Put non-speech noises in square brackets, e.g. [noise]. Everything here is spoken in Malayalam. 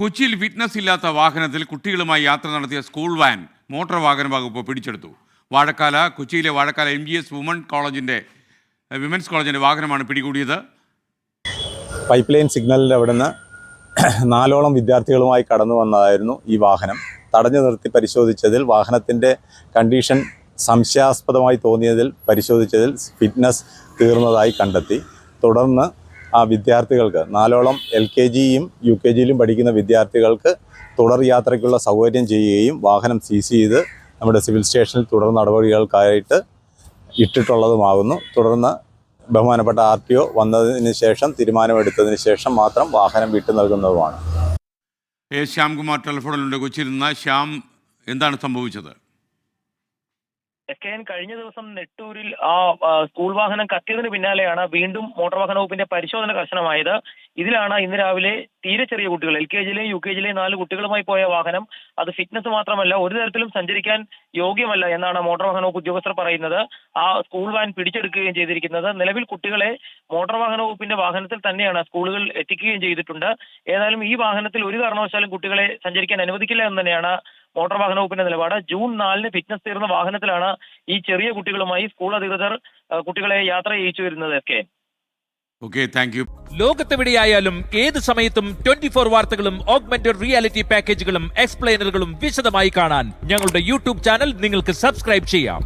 കൊച്ചിയിൽ ഫിറ്റ്നസ് ഇല്ലാത്ത വാഹനത്തിൽ കുട്ടികളുമായി യാത്ര നടത്തിയ സ്കൂൾ വാൻ മോട്ടോർ വാഹന വകുപ്പ് പിടിച്ചെടുത്തു. വാഴക്കാല കൊച്ചിയിലെ Vazhakkala M G S woman കോളേജിന്റെ വിമൻസ് കോളേജിന്റെ വാഹനമാണ് പിടികൂടിയത്. പൈപ്പ് ലൈൻ സിഗ്നലിന്റെ അവിടുന്ന് [clears throat] നാലോളം വിദ്യാർത്ഥികളുമായി കടന്നു വന്നതായിരുന്നു ഈ വാഹനം. തടഞ്ഞു നിർത്തി പരിശോധിച്ചതിൽ വാഹനത്തിന്റെ കണ്ടീഷൻ സംശയാസ്പദമായി തോന്നിയതിൽ പരിശോധിച്ചതിൽ ഫിറ്റ്നസ് തീർന്നതായി കണ്ടെത്തി. തുടർന്ന് ആ വിദ്യാർത്ഥികൾക്ക് നാലോളം എൽ കെ ജിയും യു കെ ജിയിലും പഠിക്കുന്ന വിദ്യാർത്ഥികൾക്ക് തുടർ യാത്രയ്ക്കുള്ള സൗകര്യം ചെയ്യുകയും വാഹനം സീസ് ചെയ്ത് നമ്മുടെ സിവിൽ സ്റ്റേഷനിൽ തുടർ നടപടികൾക്കായിട്ട് ഇട്ടിട്ടുള്ളതുമാകുന്നു. തുടർന്ന് ബഹുമാനപ്പെട്ട ആർ ടി ഒ വന്നതിന് ശേഷം തീരുമാനമെടുത്തതിന് ശേഷം മാത്രം വാഹനം വിട്ടു നൽകുന്നതുമാണ്. ശ്യാംകുമാർ ടെലിഫോണിലുണ്ട്. കൊച്ചിയിൽ നിന്ന് ശ്യാം എന്താണ് സംഭവിച്ചത്? എസ് കെ എൻ കഴിഞ്ഞ ദിവസം നെട്ടൂരിൽ ആ സ്കൂൾ വാഹനം കത്തിയതിന് പിന്നാലെയാണ് വീണ്ടും മോട്ടോർ വാഹന വകുപ്പിന്റെ പരിശോധന കർശനമായത്. ഇതിലാണ് ഇന്ന് രാവിലെ തീരെ ചെറിയ കുട്ടികൾ എൽ കെ ജിയിലെയും യു കെ ജിയിലെയും നാല് കുട്ടികളുമായി പോയ വാഹനം. അത് ഫിറ്റ്നസ് മാത്രമല്ല ഒരു തരത്തിലും സഞ്ചരിക്കാൻ യോഗ്യമല്ല എന്നാണ് മോട്ടോർ വാഹന വകുപ്പ് ഉദ്യോഗസ്ഥർ പറയുന്നത്. ആ സ്കൂൾ വാൻ പിടിച്ചെടുക്കുകയും ചെയ്തിരിക്കുന്നത്. നിലവിൽ കുട്ടികളെ മോട്ടോർ വാഹന വകുപ്പിന്റെ വാഹനത്തിൽ തന്നെയാണ് സ്കൂളുകൾ എത്തിക്കുകയും ചെയ്തിട്ടുണ്ട്. ഏതായാലും ഈ വാഹനത്തിൽ ഒരു കാരണവശാലും കുട്ടികളെ സഞ്ചരിക്കാൻ അനുവദിക്കില്ല എന്ന് തന്നെയാണ് മോട്ടോർ വാഹന വകുപ്പിന്റെ നിലപാട്. ജൂൺ നാലിന് ഫിറ്റ്നസ് തീർന്ന വാഹനത്തിലാണ് ഈ ചെറിയ കുട്ടികളുമായി സ്കൂൾ അധികൃതർ കുട്ടികളെ യാത്ര ചെയ്യിച്ചു വരുന്നത് ഒക്കെ ഓക്കെ താങ്ക് യു ലോകത്തെവിടെയായാലും ഏത് സമയത്തും ട്വന്റി ഫോർ വാർത്തകളും ഓഗ്മെന്റഡ് റിയാലിറ്റി പാക്കേജുകളും എക്സ്പ്ലെയിനറുകളും വിശദമായി കാണാൻ ഞങ്ങളുടെ യൂട്യൂബ് ചാനൽ നിങ്ങൾക്ക് സബ്സ്ക്രൈബ് ചെയ്യാം.